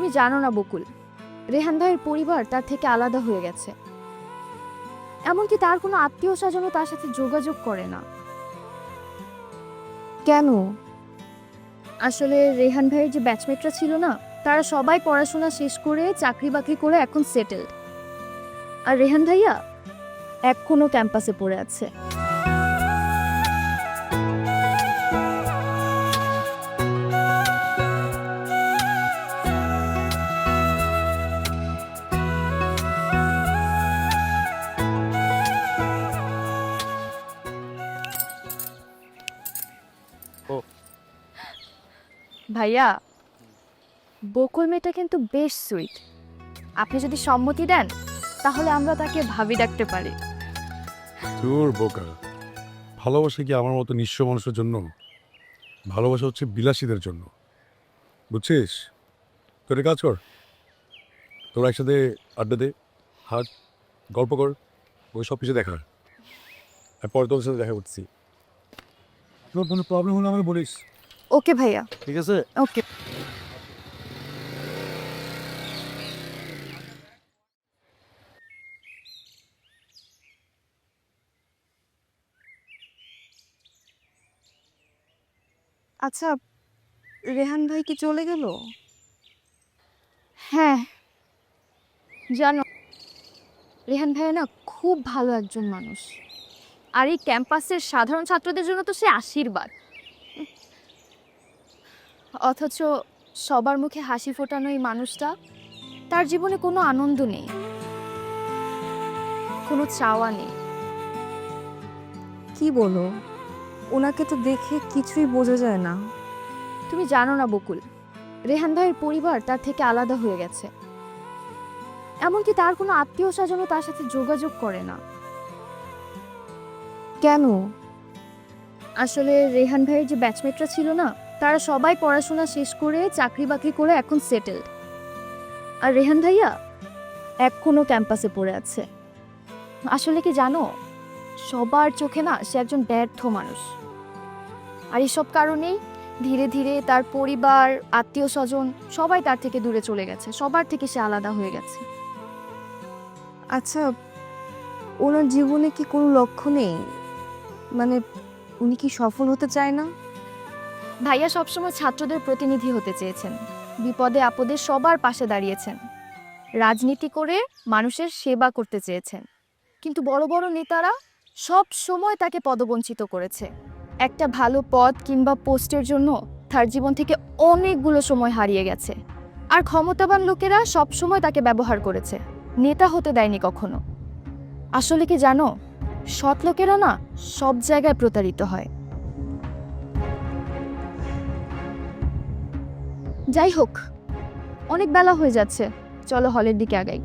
তুমি জানো না, বকুল। রেহান ভাইয়ের পরিবার তার থেকে আলাদা হয়ে গেছে। এমনকি তার কোনো আত্মীয় স্বজনও তার সাথে যোগাযোগ করে না। কেন? আসলে রেহান ভাইয়ের যে ব্যাচমেটরা ছিল না, তারা সবাই পড়াশোনা শেষ করে চাকরি বাকরি করে এখন সেটেলড আর রেহান ভাইয়া এখনও ক্যাম্পাসে পড়ে আছে। ও। ভাইয়া বকুল মেয়েটা কিন্তু বেশ সুইট। আপনি যদি সম্মতি দেন তাহলে আমরা তাকে ভাবি ডাকতে পারি। তোর বোকা। ভালোবাসা কি আমার মতো নিঃস্ব মানুষের জন্য? ভালোবাসা হচ্ছে বিলাসীদের জন্য। বুঝছিস? তোর কাজ কর। তোরা একসাথে আড্ডা দে হাট গল্প কর ওই সব কিছু দেখা। আর পরে তোর সাথে দেখা করছি। তোর কোনো প্রবলেম হলে আমাকে বলিস। ওকে ভাইয়া। ঠিক আছে? ওকে আচ্ছা রেহান ভাই কি চলে গেল? হ্যাঁ। জানো রেহান ভাই না খুব ভালো একজন মানুষ। আর এই ক্যাম্পাসের সাধারণ ছাত্রদের জন্য তো সে আশীর্বাদ। অথচ সবার মুখে হাসি ফোটানো এই মানুষটা তার জীবনে কোনো আনন্দ নেই কোনো চাওয়া নেই। কি বলো? ওনাকে তো দেখে কিছুই বোঝা যায় না। তুমি জানো না বকুল রেহান ভাইয়ের পরিবার তার থেকে আলাদা হয়ে গেছে। এমনকি তার কোনো আত্মীয় স্বজনও তার সাথে যোগাযোগ করে না। কেন? আসলে রেহান ভাইয়ের যে ব্যাচমেটরা ছিল না তারা সবাই পড়াশোনা শেষ করে চাকরি বাকরি করে এখন সেটেলড আর রেহান ভাইয়া এখনও ক্যাম্পাসে পড়ে আছে। আসলে কি জানো? সবার চোখে না সে একজন ব্যর্থ মানুষ। আর এসব কারণেই ধীরে ধীরে তার পরিবার আত্মীয় স্বজন সবাই তার থেকে দূরে চলে গেছে সবার থেকে সে আলাদা হয়ে গেছে। আচ্ছা ওনার জীবনে কি কোনো লক্ষ্য নেই? মানে উনি কি সফল হতে চায় না? ভাইয়া সবসময় ছাত্রদের প্রতিনিধি হতে চেয়েছেন। বিপদে আপদে সবার পাশে দাঁড়িয়েছেন। রাজনীতি করে মানুষের সেবা করতে চেয়েছেন। কিন্তু বড় বড় নেতারা সব সময় তাকে পদবঞ্চিত করেছে। একটা ভালো পদ কিংবা পোস্টের জন্য তার জীবন থেকে অনেকগুলো সময় হারিয়ে গেছে। আর ক্ষমতাবান লোকেরা সব সময় তাকে ব্যবহার করেছে। নেতা হতে দেয়নি কখনো। আসলে কি জানো? সৎ লোকেরা না সব জায়গায় প্রতারিত হয়। যাই হোক, অনেক বেলা হয়ে যাচ্ছে। চলো হলের দিকে আগাই।